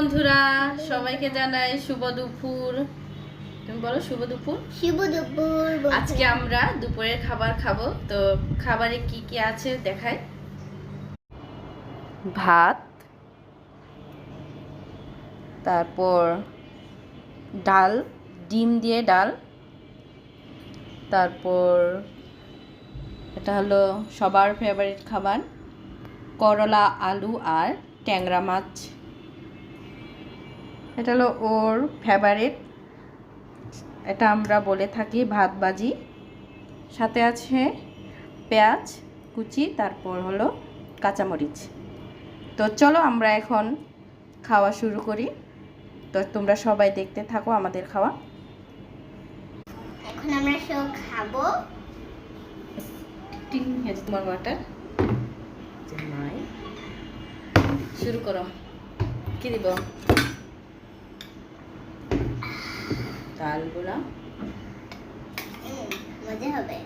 বন্ধুরা সবাইকে জানাই শুভ দুপুর। তুমি বলো শুভ দুপুর? শুভ দুপুর আজকে আমরা দুপুরের খাবার খাব। তো খাবারে কি কি আছে দেখাই? ভাত তারপর ডাল ডিম দিয়ে ডাল তারপর এটা হলো সবার ফেভারিট খাবার করলা আলু আর ট্যাংরা মাছ। এটা হলো ওর ফেভারিট এটা আমরা বলে থাকি ভাত বাজি সাথে আছে পেঁয়াজ কুচি তারপর হলো কাঁচামরিচ। তো চলো আমরা এখন খাওয়া শুরু করি। তো তোমরা সবাই দেখতে থাকো আমাদের খাওয়া। এখন আমরা সব খাব। তোমার ওয়াটার শুরু করো। কি দিব? ডাল গোলা মজা হবে।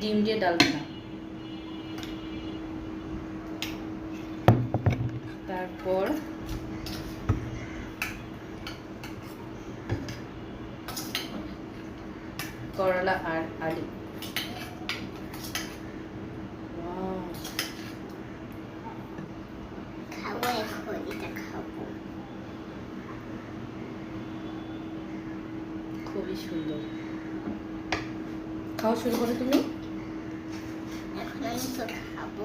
ডিম দিয়ে ডাল গোলা তারপর করলা আর আলু Wow, খাব এখন এটা খাব খুবই সুন্দর। খাওয়া শুরু করো তুমি। এখন আমি তো খাব।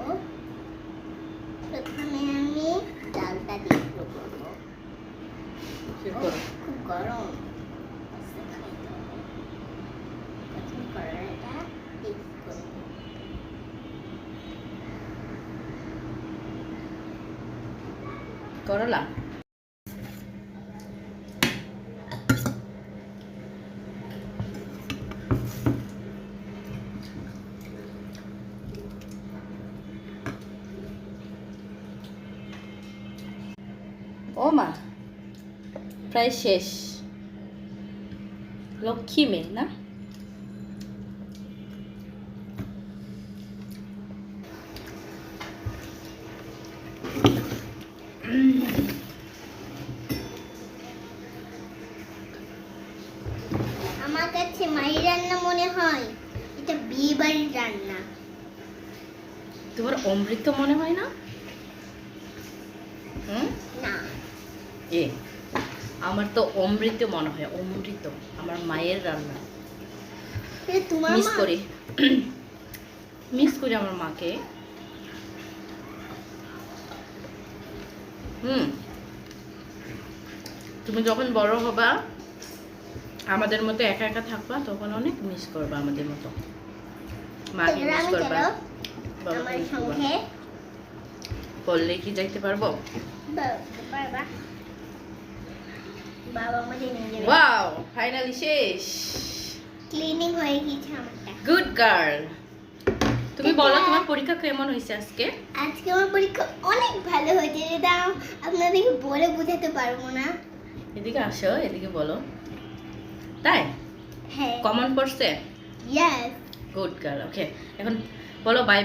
প্রথমে আমি ডালটা দিয়ে শুরু করব খুব গরম। আস্তে খাইতে হবে প্রথমে করলাটা ডিপ করব করলা? ও মা প্রায় শেষ। লক্ষ্মী মেয়ে না? আমার কাছে মায়ের রান্না মনে হয় এটা বিয়ে বাড়ির রান্না। তোমার অমৃত মনে হয় না? হুম? না। এ আমার তো অমৃত মনে হয় অমৃত আমার মায়ের রান্না। তোমার মিস করি। মিস করি আমার মাকে। হুম। তুমি যখন বড় হবা আমাদের মতো একা একা থাকবা তখন অনেক মিস করবা আমাদের মতো। মাকে মিস করবা। বললে কি যাইতে পারব? ওয়াও ফাইনালি শেষ। ক্লিনিং হয়ে গেছে আমারটা। গুড গার্ল তুমি বলো তোমার পরীক্ষা কেমন হয়েছে আজকে? আজকে আমার পরীক্ষা অনেক ভালো হয়েছে। যেটা আপনাদেরকে বলে বোঝাতে পারব না। এদিকে আসো এদিকে বলো। তাই? হ্যাঁ। কমন পড়ছে? ইয়েস গুড গার্ল ওকে এখন বলো বাই